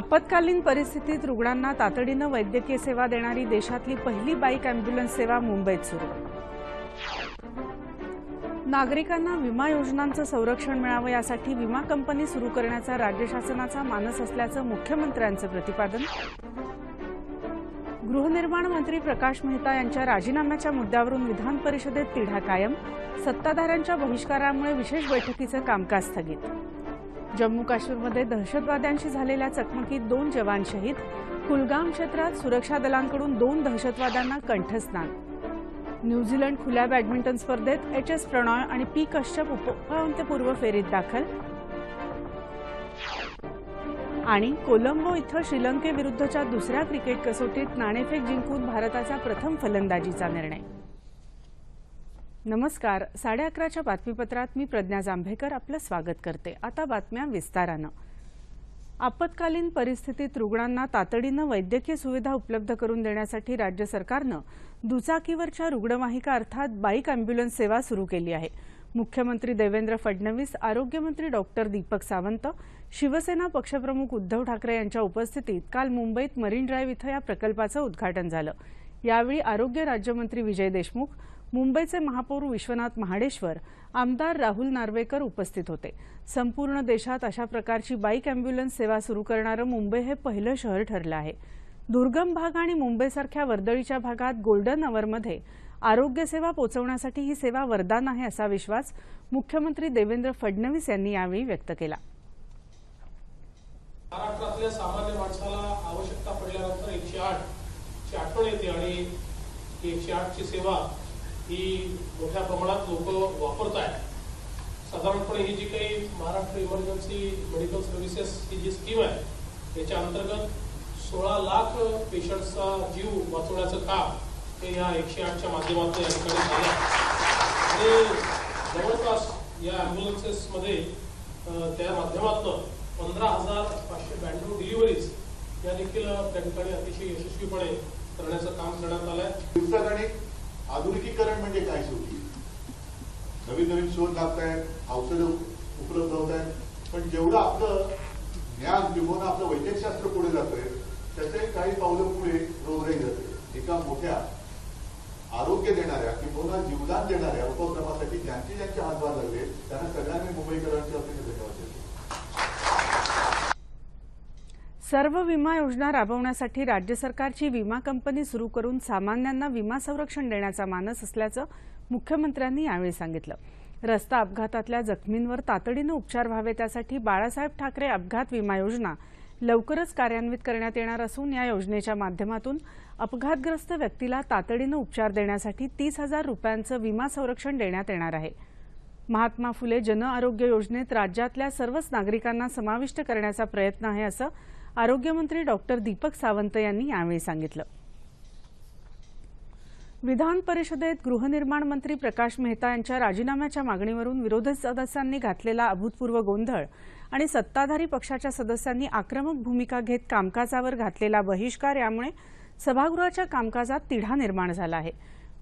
आपत्कालीन परिस्थितीत रुग्णांना तातडीनं वैद्यकीय सेवा देणारी देशातली पहिली बाईक अँब्युलन्स सेवा मुंबईत सुरू. नागरिकांना विमा योजनांचं संरक्षण मिळावं यासाठी विमा कंपनी सुरू करण्याचा राज्य शासनाचा मानस असल्याचं मुख्यमंत्र्यांचं प्रतिपादन. गृहनिर्माण मंत्री प्रकाश मेहता यांच्या राजीनाम्याच्या मुद्द्यावरून विधान परिषदेत तिढा कायम. सत्ताधाऱ्यांच्या बहिष्कारामुळे विशेष बैठकीचं कामकाज स्थगित. जम्मू काश्मीरमध्ये दहशतवाद्यांशी झालेल्या चकमकीत दोन जवान शहीद. कुलगाम क्षेत्रात सुरक्षा दलांकडून दोन दहशतवाद्यांना कंठस्नान. न्यूझीलंड खुल्या बॅडमिंटन स्पर्धेत एच एस प्रणॉय आणि पी कश्यप उपांत्यपूर्व फेरीत दाखल. आणि कोलंबो इथं श्रीलंकेविरुद्धच्या दुसऱ्या क्रिकेट कसोटीत नाणेफेक जिंकून भारताचा प्रथम फलंदाजीचा निर्णय. नमस्कार. साडे अकराच्या बातमीपत्रात मी प्रज्ञा जांभेकर आपलं स्वागत करते. आता बातम्या विस्तारानं. आपत्कालीन परिस्थितीत रुग्णांना तातडीनं वैद्यकीय सुविधा उपलब्ध करून देण्यासाठी राज्य सरकारनं दुचाकीवरच्या रुग्णवाहिका अर्थात बाईक अँब्युलन्स सेवा सुरू केली आहे. मुख्यमंत्री देवेंद्र फडणवीस आरोग्यमंत्री डॉक्टर दीपक सावंत शिवसेना पक्षप्रमुख उद्धव ठाकरे यांच्या उपस्थितीत काल मुंबईत मरीन ड्राईव्ह इथं या प्रकल्पाचं उद्घाटन झालं. यावेळी आरोग्य राज्यमंत्री विजय देशमुख मुंबईचे महापौर विश्वनाथ महाडेश्वर आमदार राहुल नार्वेकर उपस्थित होते. संपूर्ण देशात अशा प्रकारची बाईक अँब्युलन्स सेवा सुरू करणारं मुंबई हे पहिलं शहर ठरलं आहे. दुर्गम भाग आणि मुंबईसारख्या वर्दळीच्या भागात गोल्डन अवरमध्ये आरोग्य सेवा पोहोचवण्यासाठी ही सेवा वरदान आहे असा विश्वास मुख्यमंत्री देवेंद्र फडणवीस यांनी यावेळी व्यक्त केला. महाराष्ट्रातल्या सामान्य माणसाला आवश्यक आठवण येते आणि एकशे आठ ची सेवा ही मोठ्या प्रमाणात लोक वापरत आहेत साधारणपणे ही जी काही महाराष्ट्र इमर्जन्सी मेडिकल सर्व्हिसेस ही जी स्कीम आहे त्याच्या अंतर्गत सोळा लाख पेशंट्सचा जीव वाचवण्याचं काम हे या एकशे आठच्या माध्यमातून या ठिकाणी झालं आणि जवळपास या ॲम्ब्युलन्सेसमध्ये त्या माध्यमातून पंधरा हजार पाचशे ब्याण्णव डिलिव्हरीज या देखील त्या ठिकाणी अतिशय यशस्वीपणे करण्याचं काम करण्यात आलंय. दिवसात आणि आधुनिकीकरण म्हणजे काय शेवटी? नवीन नवीन शोध लागतायत औषधं उपलब्ध होत आहेत पण जेवढं आपलं ज्ञान किंवा आपलं वैद्यकशास्त्र पुढे जातोय त्याचे काही पावलं पुढे रोगराई जाते एका मोठ्या आरोग्य देणाऱ्या किंवा जीवदान देणाऱ्या उपक्रमासाठी ज्यांचे ज्यांचे हातभार लागले त्यांना सगळ्यांनी मुंबईकरांच्या सर्व विमा योजना राबवण्यासाठी राज्य सरकारची विमा कंपनी सुरू करून सामान्यांना विमा संरक्षण देण्याचा मानस असल्याचं मुख्यमंत्र्यांनी यावेळी सांगितलं. रस्ता अपघातातल्या जखमींवर तातडीनं उपचार व्हावे त्यासाठी बाळासाहेब ठाकरे अपघात विमा योजना लवकरच कार्यान्वित करण्यात येणार असून या योजनेच्या माध्यमातून अपघातग्रस्त व्यक्तीला तातडीनं उपचार देण्यासाठी तीस हजार रुपयांचं विमा संरक्षण देण्यात येणार आहे. महात्मा फुले जन आरोग्य योजनेत राज्यातल्या सर्वच नागरिकांना समाविष्ट करण्याचा प्रयत्न आहे असं आरोग्यमंत्री डॉक्टर दीपक सावंत यांनी यावेळी सांगितलं. विधान परिषदेत गृहनिर्माण मंत्री प्रकाश मेहता यांच्या राजीनाम्याच्या मागणीवरून विरोधी सदस्यांनी घातलेला अभूतपूर्व गोंधळ आणि सत्ताधारी पक्षाच्या सदस्यांनी आक्रमक भूमिका घेत कामकाजावर घातलेला बहिष्कार यामुळे सभागृहाच्या कामकाजात तिढा निर्माण झाला आहे.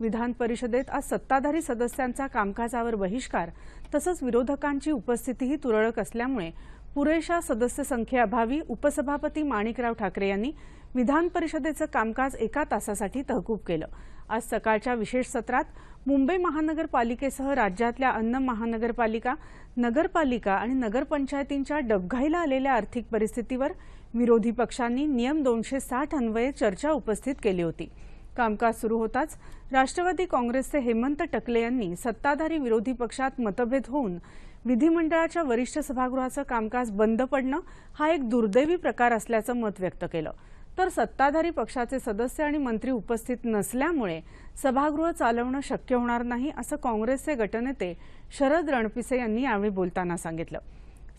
विधान परिषदेत आज सत्ताधारी सदस्यांचा कामकाजावर बहिष्कार तसंच विरोधकांची उपस्थितीही तुरळक असल्यामुळे पुरेशा सदस्य संख्येअभावी उपसभापती माणिकराव ठाकरे यांनी विधान परिषदेचं कामकाज एका तासासाठी तहकूब केलं. आज सकाळच्या विशेष सत्रात मुंबई महानगरपालिकेसह राज्यातल्या अन्न महानगरपालिका नगरपालिका आणि नगरपंचायतींच्या डबघाईला आलेल्या आर्थिक परिस्थितीवर विरोधी पक्षांनी नियम दोनशे साठ अन्वये चर्चा उपस्थित केली होती. कामकाज सुरू होताच राष्ट्रवादी काँग्रेसचे हेमंत टकले यांनी सत्ताधारी विरोधी पक्षात मतभेद होऊन विधिमंडळाच्या वरिष्ठ सभागृहाचं कामकाज बंद पडणं हा एक दुर्दैवी प्रकार असल्याचं मत व्यक्त केलं. तर सत्ताधारी पक्षाचे सदस्य आणि मंत्री उपस्थित नसल्यामुळे सभागृह चालवणं शक्य होणार नाही असं काँग्रेसचे गटनेते शरद रणपिसे यांनी यावेळी बोलताना सांगितलं.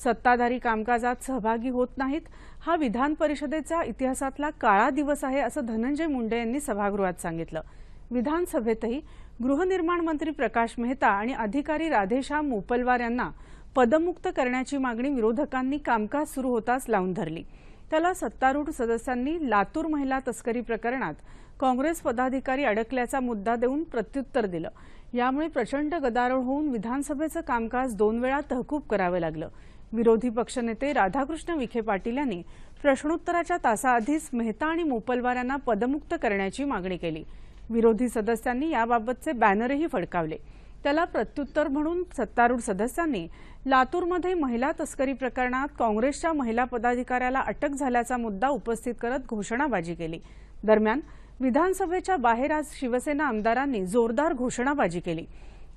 सत्ताधारी कामकाजात सहभागी होत नाहीत हा विधान परिषदेचा इतिहासातला काळा दिवस आहे असं धनंजय मुंडे यांनी सभागृहात सांगितलं. विधानसभेतही गृहनिर्माण मंत्री प्रकाश मेहता आणि अधिकारी राधेश्याम मोपलवार यांना पदमुक्त करण्याची मागणी विरोधकांनी कामकाज सुरू होताच लावून धरली. त्याला सत्तारूढ सदस्यांनी लातूर महिला तस्करी प्रकरणात काँग्रेस पदाधिकारी अडकल्याचा मुद्दा देऊन प्रत्युत्तर दिलं. यामुळे प्रचंड गदारोळ होऊन विधानसभेचं कामकाज दोन वेळा तहकूब करावं लागलं. विरोधी पक्षनेते राधाकृष्ण विखे पाटील यांनी प्रश्नोत्तराच्या तासाआधीच मेहता आणि मोपलवार यांना पदमुक्त करण्याची मागणी केली. विरोधी सदस्यांनी याबाबतचे बॅनरही फडकावले. त्याला प्रत्युत्तर म्हणून सत्तारूढ सदस्यांनी लातूरमध्ये महिला तस्करी प्रकरणात काँग्रेसच्या महिला पदाधिकाऱ्याला अटक झाल्याचा मुद्दा उपस्थित करत घोषणाबाजी केली. दरम्यान विधानसभेच्या बाहेर आज शिवसेना आमदारांनी जोरदार घोषणाबाजी केली.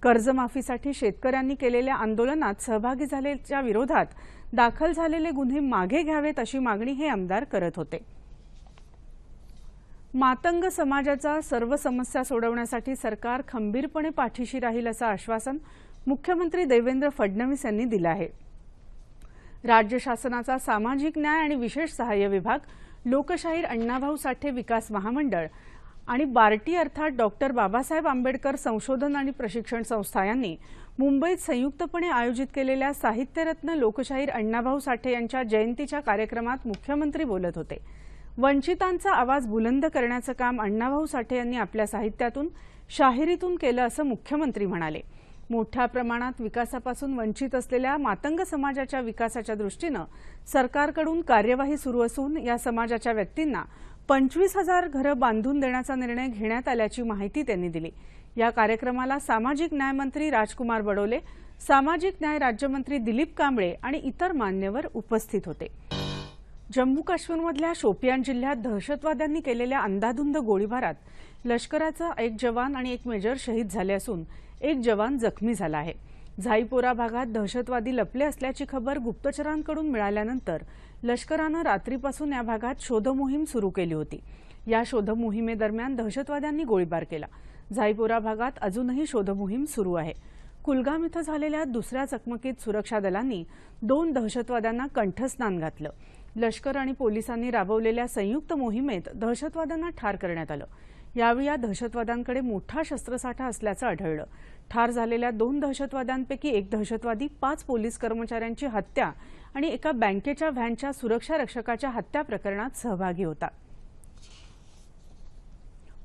कर्जमाफीसाठी शेतकऱ्यांनी केलेल्या आंदोलनात सहभागी झालेल्या विरोधात दाखल झालेले गुन्हे मागे घ्यावेत अशी मागणी हे आमदार करत होते. मातंग समाजाचा सर्व समस्या सोडवण्यासाठी सरकार खंबीरपणे पाठीशी राहील असं आश्वासन मुख्यमंत्री देवेंद्र फडणवीस यांनी दिलं आहे. राज्य शासनाचा सामाजिक न्याय आणि विशेष सहाय्य विभाग लोकशाहीर अण्णाभाऊ साठे विकास महामंडळ आणि बार्टी अर्थात डॉक्टर बाबासाहेब आंबेडकर संशोधन आणि प्रशिक्षण संस्था यांनी मुंबईत संयुक्तपणे आयोजित केलेल्या साहित्यरत्न लोकशाहीर अण्णाभाऊ साठे यांच्या जयंतीच्या कार्यक्रमात मुख्यमंत्री बोलत होते. वंचितांचा आवाज बुलंद करण्याचं काम अण्णाभाऊ साठे यांनी आपल्या साहित्यातून शाहिरीतून केलं असं मुख्यमंत्री म्हणाले. मोठ्या प्रमाणात विकासापासून वंचित असलेल्या मातंग समाजाच्या विकासाच्या दृष्टीनं सरकारकडून कार्यवाही सुरू असून या समाजाच्या व्यक्तींना पंचवीस हजार घरं बांधून देण्याचा निर्णय घेण्यात आल्याची माहिती त्यांनी दिली. या कार्यक्रमाला सामाजिक न्यायमंत्री राजकुमार बडोले सामाजिक न्याय राज्यमंत्री दिलीप कांबळे आणि इतर मान्यवर उपस्थित होते. जम्मू काश्मीरमधल्या शोपियान जिल्ह्यात दहशतवाद्यांनी केलेल्या अंदाधुंद गोळीबारात लष्कराचा एक जवान आणि एक मेजर शहीद झाले असून एक जवान जखमी झाला आहे. झाईपोरा भागात दहशतवादी लपले असल्याची खबर गुप्तचरांकडून मिळाल्यानंतर लष्करानं रात्रीपासून या भागात शोधमोहीम सुरू केली होती. या शोधमोहिमेदरम्यान दहशतवाद्यांनी गोळीबार केला. झाईपोरा भागात अजूनही शोधमोहीम सुरू आहे. कुलगाम इथं झालेल्या दुसऱ्या चकमकीत सुरक्षा दलांनी दोन दहशतवाद्यांना कंठस्नान घातलं. लष्कर आणि पोलिसांनी राबवलेल्या संयुक्त मोहिमेत दहशतवाद्यांना ठार करण्यात आलं. यावेळी या दहशतवाद्यांकडे मोठा शस्त्रसाठा असल्याचं आढळलं. ठार झालेल्या दोन दहशतवाद्यांपैकी एक दहशतवादी पाच पोलीस कर्मचाऱ्यांची हत्या आणि एका बँकेच्या व्हॅनच्या सुरक्षा रक्षकाच्या हत्या प्रकरणात सहभागी होता.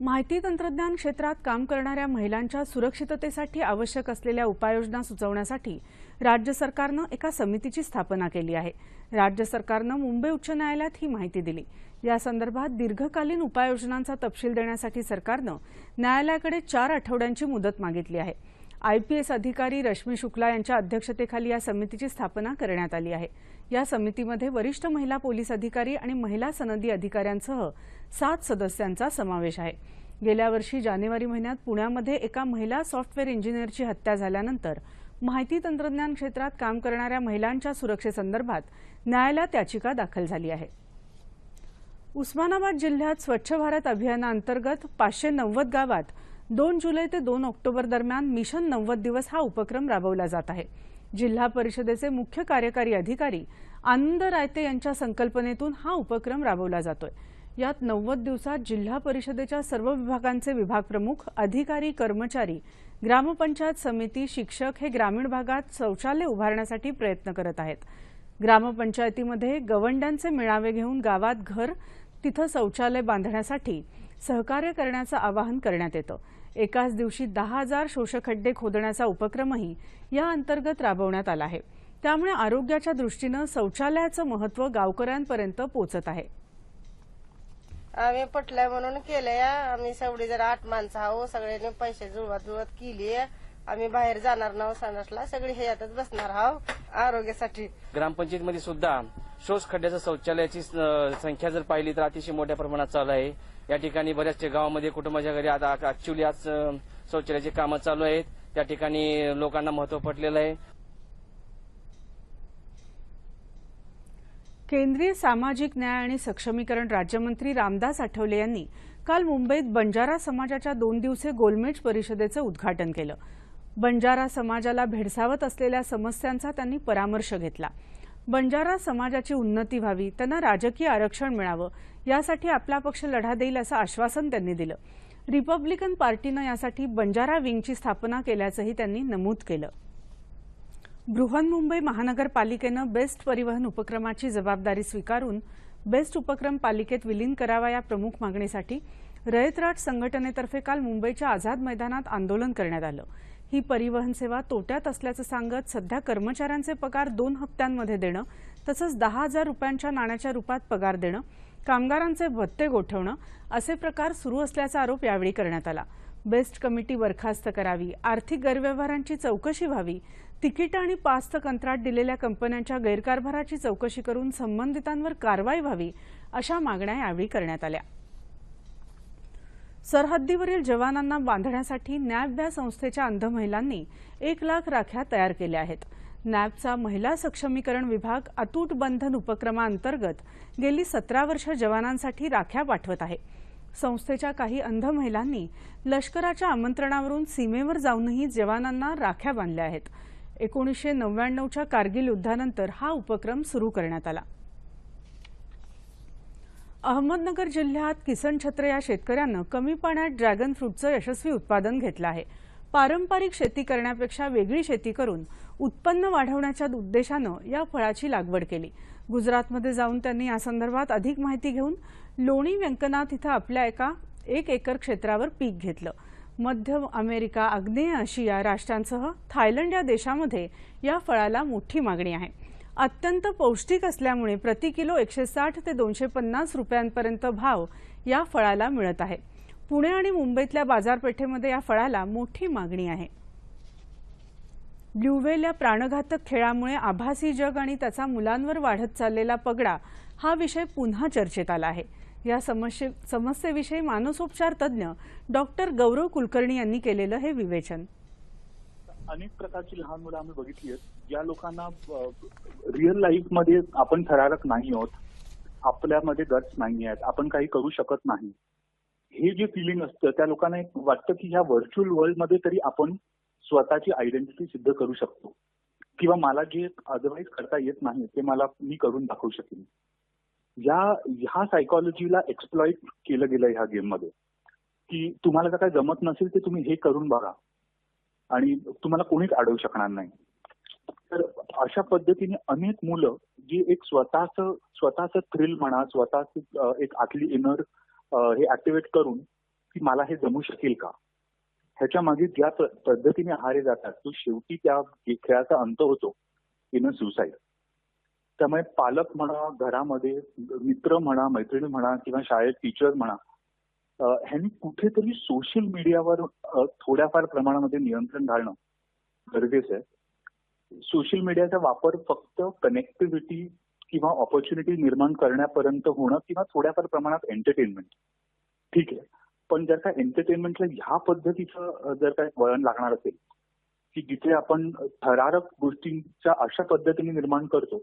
माहिती तंत्रज्ञान क्षेत्रात काम करणाऱ्या महिलांच्या सुरक्षिततेसाठी आवश्यक असलेल्या उपाययोजना सुचवण्यासाठी राज्य सरकारनं एका समितीची स्थापना केली आहे. राज्य सरकारनं मुंबई उच्च न्यायालयात ही माहिती दिली. या संदर्भात दीर्घकालीन उपाययोजनांचा तपशील देण्यासाठी सरकारनं न्यायालयाकडे चार आठवड्यांची मुदत मागितली आहे. आयपीएस अधिकारी रश्मी शुक्ला यांच्या अध्यक्षतेखाली या समितीची स्थापना करण्यात आली आहे. या समितीमध्ये वरिष्ठ महिला पोलीस अधिकारी आणि महिला सनदी अधिकाऱ्यांसह सात सदस्यांचा समावेश आहे. गेल्या वर्षी जानेवारी महिन्यात पुण्यामध्ये एका महिला सॉफ्टवेअर इंजिनियरची हत्या झाल्यानंतर माहिती तंत्रज्ञान क्षेत्रात काम करणाऱ्या महिलांच्या सुरक्षेसंदर्भात न्यायालयात याचिका दाखल झाली आहे. उस्मानाबाद जिल्ह्यात स्वच्छ भारत अभियानाअंतर्गत पाचशे नव्वद गावात दोन जुलै ते दोन ऑक्टोबर दरम्यान मिशन नव्वद दिवस हा उपक्रम राबवला जात आहे. जिल्हा परिषदेचे मुख्य कार्यकारी अधिकारी आनंद रायते यांच्या संकल्पनेतून हा उपक्रम राबवला जातोय. यात नव्वद दिवसात जिल्हा परिषदेच्या सर्व विभागांचे विभाग प्रमुख अधिकारी कर्मचारी ग्रामपंचायत समिती शिक्षक हे ग्रामीण भागात शौचालय उभारण्यासाठी प्रयत्न करत आहेत. ग्रामपंचायतीमध्ये गवंड्यांचे मेळावे घेऊन गावात घर तिथं शौचालय बांधण्यासाठी सहकार्य करण्याचं आवाहन करण्यात येतं. एकाच दिवशी दहा हजार शोषखड्डे खोदण्याचा उपक्रमही या अंतर्गत राबवण्यात आला आहे. त्यामुळे आरोग्याच्या दृष्टीनं शौचालयाचं महत्त्व गावकऱ्यांपर्यंत पोचत आहे. आम्ही पटलंय म्हणून केलंय. आम्ही सगळी जर आठ माणसं आहो सगळ्यांनी पैसे जुळवत जुळवत केली आम्ही बाहेर जाणार नाव संडासला सगळी ह्याच्यातच बसणार आहो आरोग्यासाठी. ग्रामपंचायतीमध्ये सुद्धा शोष खड्ड्याचं शौचालयाची संख्या जर पाहिली तर अतिशय मोठ्या प्रमाणात चालू आहे. या ठिकाणी बऱ्याचशा गावामध्ये कुटुंबाच्या घरी आता ऍक्च्युली आज शौचालयाची कामं चालू आहेत. त्या ठिकाणी लोकांना महत्त्व पटलेलं आहे. केंद्रीय सामाजिक न्याय आणि सक्षमीकरण राज्यमंत्री रामदास आठवले यांनी काल मुंबईत बंजारा समाजाच्या दोन दिवसीय गोलमेज परिषदेचं उद्घाटन केलं. बंजारा समाजाला भेडसावत असलेल्या समस्यांचा त्यांनी परामर्श घेतला. बंजारा समाजाची उन्नती व्हावी त्यांना राजकीय आरक्षण मिळावं यासाठी आपला पक्ष लढा देईल असं आश्वासन त्यांनी दिलं. रिपब्लिकन पार्टीनं यासाठी बंजारा विंगची स्थापना केल्याचंही त्यांनी नमूद केलं. बृहन्मुंबई महानगरपालिकेनं बेस्ट परिवहन उपक्रमाची जबाबदारी स्वीकारून बेस्ट उपक्रम पालिकेत विलीन करावा या प्रमुख मागणीसाठी रयतराट संघटनेतर्फे काल मुंबईच्या आझाद मैदानात आंदोलन करण्यात आलं. ही परिवहन सेवा तोट्यात असल्याचं सांगत सध्या कर्मचाऱ्यांचे पगार दोन हप्त्यांमध्ये देणं तसंच दहा हजार रुपयांच्या नाण्याच्या रूपात पगार देणं कामगारांचे भत्ते गोठवणं असे प्रकार सुरू असल्याचा आरोप यावेळी करण्यात आला. बेस्ट कमिटी बरखास्त करावी आर्थिक गैरव्यवहारांची चौकशी व्हावी तिकीट आणि पासचं कंत्राट दिलेल्या कंपन्यांच्या गैरकारभाराची चौकशी करून संबंधितांवर कारवाई व्हावी अशा मागण्या यावेळी करण्यात आल्या. सरहद्दीवरील जवानांना बांधण्यासाठी नॅब या संस्थेच्या अंध महिलांनी एक लाख राख्या तयार केल्या आहेत. नॅबचा महिला सक्षमीकरण विभाग अतूट बंधन उपक्रमाअंतर्गत गेली सतरा वर्ष जवानांसाठी राख्या पाठवत आहे. संस्थेच्या काही अंध महिलांनी लष्कराच्या आमंत्रणावरून सीमेवर जाऊनही जवानांना राख्या बांधल्या आहेत. एकोणीसशे नव्याण्णवच्या कारगिल युद्धानंतर हा उपक्रम सुरू करण्यात आला. अहमदनगर जिल्ह्यात किसन छत्र या शेतकऱ्यानं कमी पाण्यात ड्रॅगन फ्रूटचं यशस्वी उत्पादन घेतलं आहे. पारंपरिक शेती करण्यापेक्षा वेगळी शेती करून उत्पन्न वाढवण्याच्या उद्देशानं या फळाची लागवड केली. गुजरातमध्ये जाऊन त्यांनी यासंदर्भात अधिक माहिती घेऊन लोणी व्यंकनाथ इथं आपल्या एका एक एकर क्षेत्रावर पीक घेतलं. मध्य अमेरिका आग्नेय आशिया राष्ट्रांसह थायलंड या देशामध्ये या फळाला मोठी मागणी आहे. अत्यंत पौष्टिक असल्यामुळे प्रति किलो एकशे साठ ते दोनशे पन्नास रुपयांपर्यंत भाव या फळाला मिळत आहे. पुणे आणि मुंबईतल्या बाजारपेठेमध्ये या फळाला मोठी मागणी आहे. ब्ल्यूवेल या प्राणघातक खेळामुळे आभासी जग आणि त्याचा मुलांवर वाढत चाललेला पगडा हा विषय पुन्हा चर्चेत आला आहे. या समस्ये समस्येविषयी मानसोपचार तज्ज्ञ डॉक्टर गौरव कुलकर्णी यांनी केलेलं हे विवेचन. अनेक प्रकारची लहान मुलं आम्ही बघितली आहेत. ज्या लोकांना रिअल लाईफमध्ये आपण थरारक नाही आहोत. आपल्यामध्ये गट्स नाही आहेत. आपण काही करू शकत नाही. हे जे फिलिंग असतं त्या लोकांना एक वाटतं की ह्या व्हर्च्युअल वर्ल्डमध्ये तरी आपण स्वतःची आयडेंटिटी सिद्ध करू शकतो. किंवा मला जे अदरवाईज करता येत नाही ते मला मी करून दाखवू शकेन. या ह्या सायकॉलॉजीला एक्सप्लॉइट केलं गेलं ह्या गेममध्ये. की तुम्हाला जर काय जमत नसेल ते तुम्ही हे करून बघा. आणि तुम्हाला कोणीच अडवू शकणार नाही. तर अशा पद्धतीने अनेक मुलं जी एक स्वतःच स्वतःच थ्रिल म्हणा स्वतःच एक आतली इनर हे ऍक्टिव्हेट करून की मला हे जमू शकेल का? ह्याच्या मागे ज्या पद्धतीने आहारे जातात तो शेवटी त्या खेळाचा अंत होतो इन सुसाईड त्यामुळे पालक म्हणा घरामध्ये मित्र म्हणा मैत्रिणी म्हणा किंवा शाळेत टीचर म्हणा ह्यांनी कुठेतरी सोशल मीडियावर थोड्याफार प्रमाणामध्ये नियंत्रण घालणं गरजेचं आहे. सोशल मीडियाचा वापर फक्त कनेक्टिव्हिटी किंवा ऑपॉर्च्युनिटी निर्माण करण्यापर्यंत होणं किंवा थोड्याफार प्रमाणात एंटरटेनमेंट ठीक आहे. पण जर का एंटरटेनमेंटला ह्या पद्धतीचं जर काय वळण लागणार असेल की जिथे आपण थरारक गोष्टींच्या अशा पद्धतीने निर्माण करतो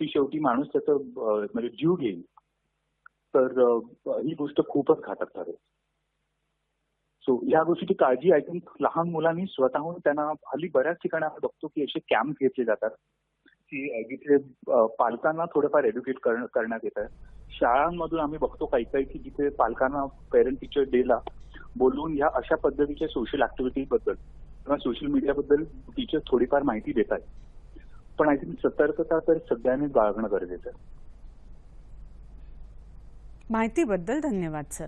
की शेवटी माणूस त्याचं म्हणजे जीव घेईल तर ही गोष्ट खूपच घातक ठरेल. सो या गोष्टीची काळजी आय थिंक लहान मुलांनी स्वतःहून त्यांना हल्ली बऱ्याच ठिकाणी आपण बघतो की असे कॅम्प घेतले जातात की जिथे पालकांना थोडंफार एज्युकेट करण्यात येत आहे. शाळांमधून आम्ही बघतो काही काही की जिथे पालकांना पेरेंट टीचर डेला बोलवून ह्या अशा पद्धतीच्या सोशल ऍक्टिव्हिटी बद्दल किंवा सोशल मीडियाबद्दल टीचर थोडीफार माहिती देत आहेत. पण आय थिंक सतर्कता तर सगळ्यांनीच बाळगणं गरजेचं आहे. माहितीबद्दल धन्यवाद सर.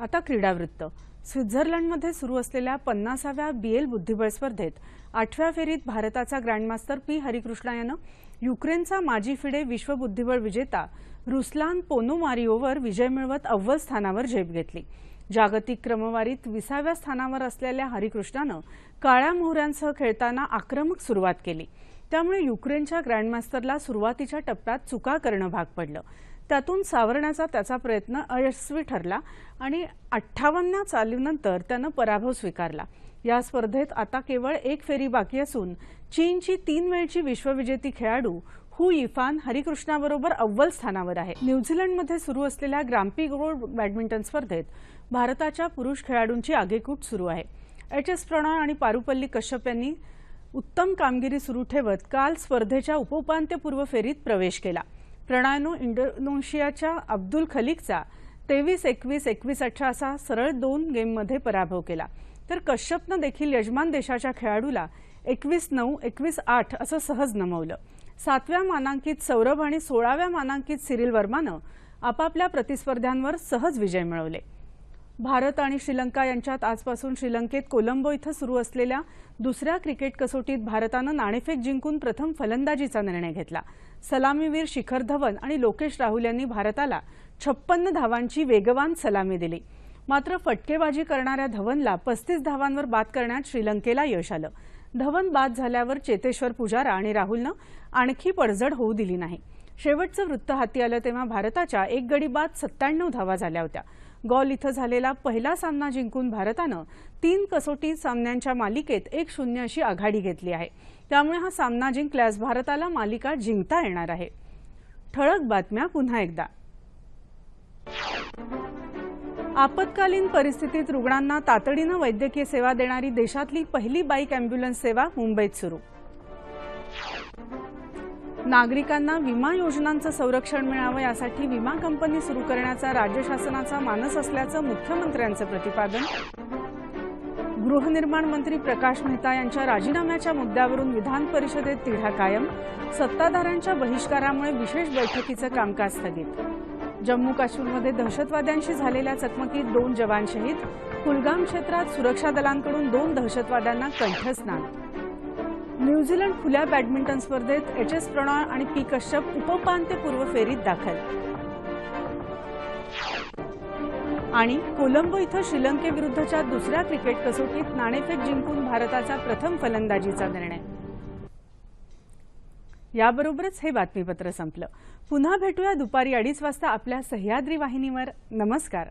आता क्रीडावृत्त. स्वित्झर्लंडमध्ये सुरू असलेल्या पन्नासाव्या बीएल बुद्धिबळ स्पर्धेत आठव्या फेरीत भारताचा ग्रँडमास्टर पी. हरिकृष्णा यानं युक्रेनचा माजी फिडे विश्व बुद्धिबळ विजेता रुसलान पोनोमारिओवर विजय मिळवत अव्वल स्थानावर झेप घेतली. जागतिक क्रमवारीत विसाव्या स्थानावर असलेल्या हरिकृष्णानं काळ्या मोहऱ्यांसह खेळताना आक्रमक सुरुवात केली. त्यामुळे युक्रेनच्या ग्रँडमास्टरला सुरुवातीच्या टप्प्यात चुका करणं भाग पडलं. त्यातून सावरण्याचा त्याचा प्रयत्न अयशस्वी ठरला आणि अठ्ठावन्न चालीनंतर त्यानं पराभव स्वीकारला. या स्पर्धेत आता केवळ एक फेरी बाकी असून चीनची तीन वेळची विश्वविजेती खेळाडू हु इफान हरिकृष्णाबरोबर अव्वल स्थानावर आहे. न्यूझीलंडमध्ये सुरू असलेल्या ग्राम्पी गोल्ड बॅडमिंटन स्पर्धेत भारताच्या पुरुष खेळाडूंची आगेकूट सुरू आहे. एच एस प्रणॉय आणि पारुपल्ली कश्यप यांनी उत्तम कामगिरी सुरू ठेवत काल स्पर्धेच्या उपउपांत्यपूर्व फेरीत प्रवेश केला. प्रणॉयनं इंडोनेशियाच्या अब्दुल खलीकचा तेवीस एकवीस एकवीस अठरा असा सरळ दोन गेममध्ये पराभव केला. तर कश्यपनं देखील यजमान देशाच्या खेळाडूला एकवीस नऊ एकवीस आठ असं सहज नमवलं. सातव्या मानांकित सौरभ आणि सोळाव्या मानांकित सिरिल वर्मानं आपापल्या प्रतिस्पर्ध्यांवर सहज विजय मिळवले. भारत आणि श्रीलंका यांच्यात आजपासून श्रीलंकेत कोलंबो इथं सुरू असलेल्या दुसऱ्या क्रिकेट कसोटीत भारतानं नाणेफेक जिंकून प्रथम फलंदाजीचा निर्णय घेतला. सलामीवीर शिखर धवन आणि लोकेश राहुल यांनी भारताला छप्पन्न धावांची वेगवान सलामी दिली. मात्र फटकेबाजी करणाऱ्या धवनला पस्तीस धावांवर बाद करण्यात श्रीलंकेला यश आलं. धवन बाद झाल्यावर चेतेश्वर पुजारा आणि राहुलनं आणखी पडझड होऊ दिली नाही. शेवटचं वृत्त हाती आलं तेव्हा भारताच्या एक गडी बाद सत्त्याण्णव धावा झाल्या होत्या. गॉल इथं झालेला पहिला सामना जिंकून भारतानं तीन कसोटी सामन्यांच्या मालिकेत एक शून्य अशी आघाडी घेतली आहे. त्यामुळे हा सामना जिंकल्यास भारताला मालिका जिंकता येणार आहे. ठळक बातम्या पुन्हा एकदा. आपत्कालीन परिस्थितीत रुग्णांना तातडीनं वैद्यकीय सेवा देणारी देशातली पहिली बाईक अँब्युलन्स सेवा मुंबईत सुरू. नागरिकांना विमा योजनांचं संरक्षण मिळावं यासाठी विमा कंपनी सुरू करण्याचा राज्य शासनाचा मानस असल्याचं मुख्यमंत्र्यांचं प्रतिपादन. गृहनिर्माण मंत्री प्रकाश मेहता यांच्या राजीनाम्याच्या मुद्द्यावरून विधान परिषदेत तिढा कायम. सत्ताधाऱ्यांच्या बहिष्कारामुळे विशेष बैठकीचं कामकाज स्थगित. जम्मू काश्मीरमध्ये दहशतवाद्यांशी झालेल्या चकमकीत दोन जवान शहीद. कुलगाम क्षेत्रात सुरक्षा दलांकडून दोन दहशतवाद्यांना कंठस्नान. न्यूझीलंड खुल्या बॅडमिंटन स्पर्धेत एच एस प्रणॉय आणि पी कश्यप उपउपांत्यपूर्व फेरीत दाखल. आणि कोलंबो इथं श्रीलंकेविरुद्धच्या दुसऱ्या क्रिकेट कसोटीत नाणेफेक जिंकून भारताचा प्रथम फलंदाजीचा निर्णय. याबरोबरच हे बातमीपत्र संपलं. पुन्हा भेटूया दुपारी अडीच वाजता आपल्या सह्याद्री वाहिनीवर. नमस्कार.